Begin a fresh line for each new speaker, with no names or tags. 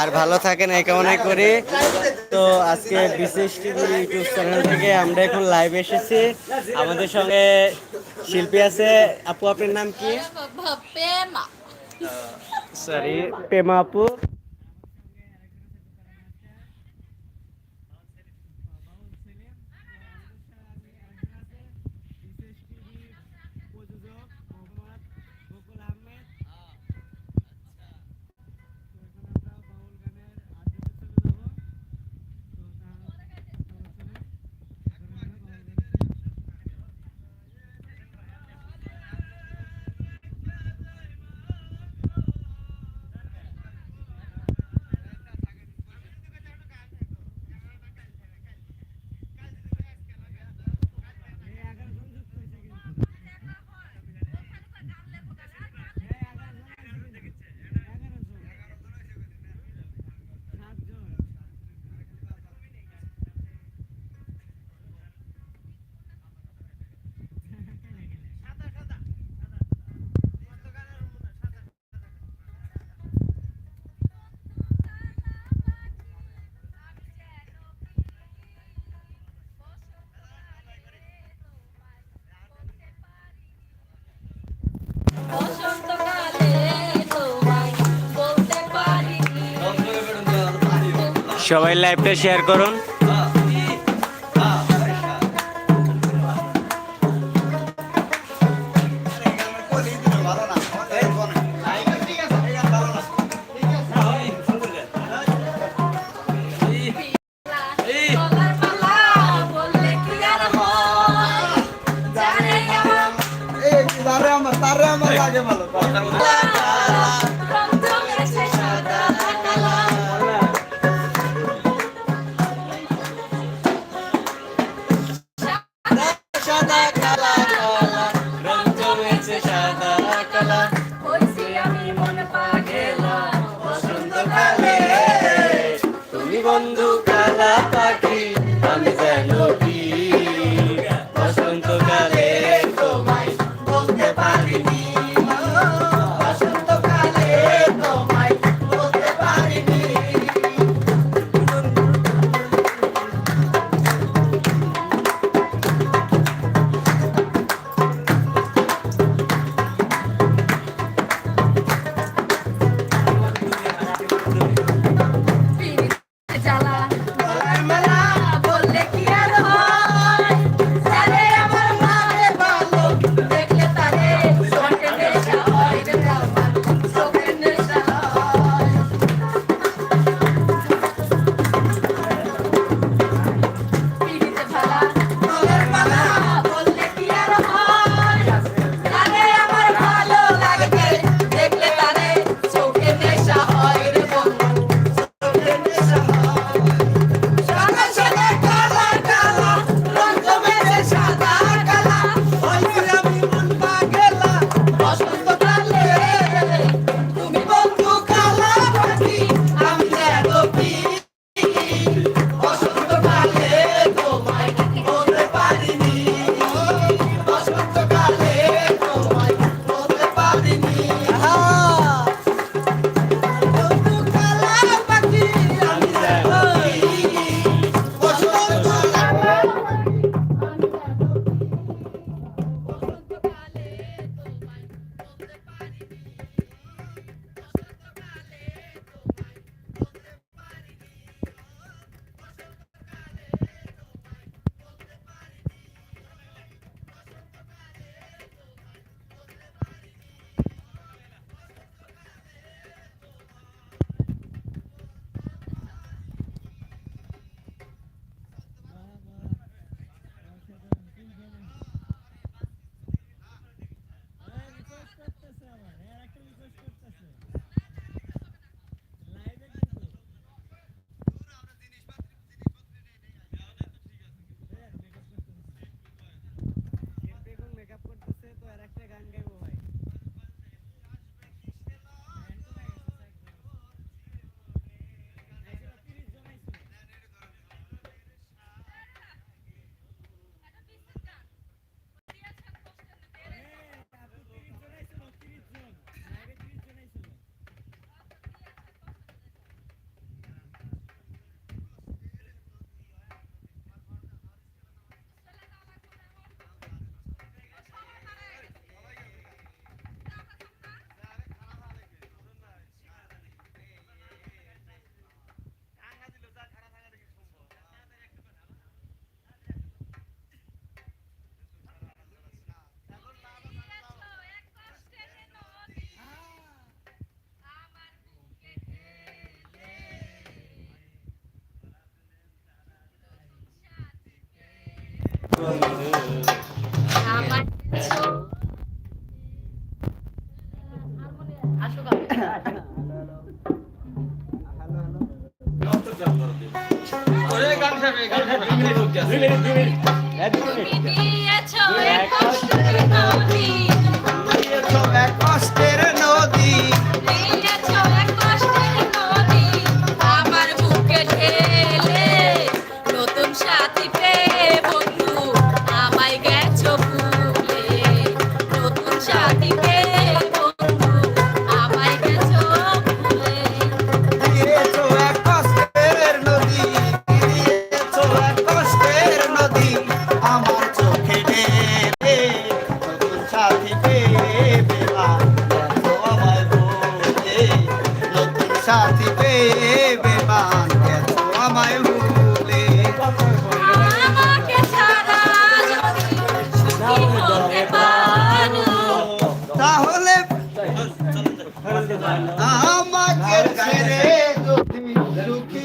আর ভালো থাকেন এই কামনা করি। তো আজকে বিশেষ টিভি ইউটিউব চ্যানেল থেকে আমরা এখন লাইভ এসেছি। আমাদের সঙ্গে শিল্পী আছে। আপু আপনার নাম কি? সরি পেমা আপু। সবাই লাইভটা শেয়ার করুন।
আর হয় দিয়েছ এক কষ্টের যদি সুখী